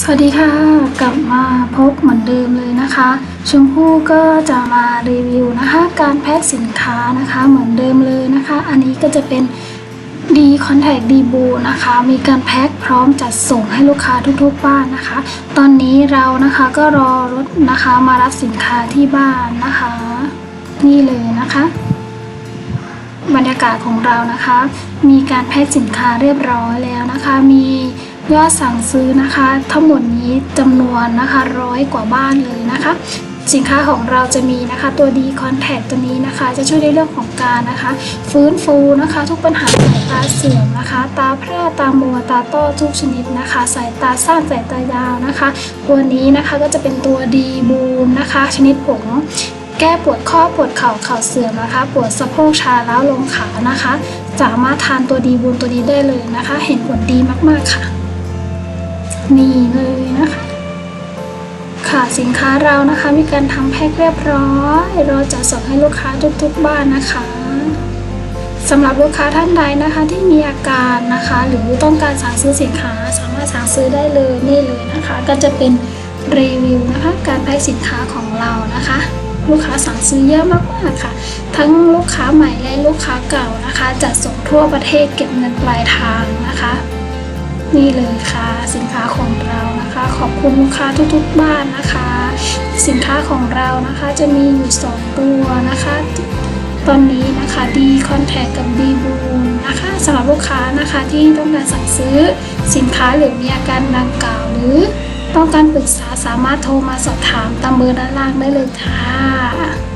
สวัสดีค่ะ กลับมาพบเหมือนเดิมเลยนะคะ ชมพู่ก็จะมารีวิวนะคะ การแพ็คสินค้านะคะเหมือนเดิมเลยนะคะ อันนี้ก็จะเป็นดีคอนแทคดีบูนะคะ มีการแพ็คพร้อมจัดส่งให้ลูกค้าทุกๆบ้านนะคะ ตอนนี้เรานะคะก็รอรถนะคะมารับสินค้าที่บ้านนะคะ นี่เลยนะคะ บรรยากาศของเรานะคะ มีการแพ็คสินค้าเรียบร้อยแล้วนะคะ มี ยอดสั่งซื้อนะคะ ทั้งหมดนี้จำนวนนะคะร้อยกว่าบ้านเลยนะคะ สินค้าของเราจะมีนะคะตัวดีคอนแทคตัวนี้นะคะ จะช่วยในเรื่องของการนะคะ ฟื้นฟูนะคะ ทุกปัญหาสายตาเสื่อมนะคะ ตาพร่าตามัวตาต้อทุกชนิดนะคะ สายตาสั้นสายตายาวนะคะ ตัวนี้นะคะก็จะเป็นตัวดีบูนนะคะ ชนิดผงแก้ปวดข้อปวดเข่าเข่าเสื่อมนะคะ ปวดสะโพกชาแล้วลงขานะคะ สามารถทานตัวดีบูนตัวนี้ได้เลยนะคะ เห็นผลดีมากๆค่ะ นี่เลยนะคะ ค่ะสินค้าเรานะคะมีการทำแพ็คเรียบร้อยเราจะส่งให้ลูกค้าทุกๆบ้านนะคะสำหรับลูกค้าท่านใดนะคะที่มีอาการนะคะ หรือต้องการสั่งซื้อสินค้าสามารถสั่งซื้อได้เลยนี่เลยนะคะ ก็จะเป็นรีวิวนะคะการแพ็คสินค้าของเรานะคะ ลูกค้าสั่งซื้อเยอะมากๆค่ะ ทั้งลูกค้าใหม่และลูกค้าเก่านะคะจะส่งทั่วประเทศเก็บเงินปลายทางนะคะ นี่เลยค่ะสิน ขอบคุณลูกค้าทุกๆบ้านนะคะ สินค้าของเรานะคะจะมีอยู่สองตัวนะคะ ตอนนี้นะคะดีคอนแทคกับดีบูนนะคะสำหรับลูกค้านะคะที่ต้องการสั่งซื้อสินค้าหรือมีอาการดังกล่าวหรือต้องการปรึกษาสามารถโทรมาสอบถามตามเบอร์ด้านล่างได้เลยค่ะ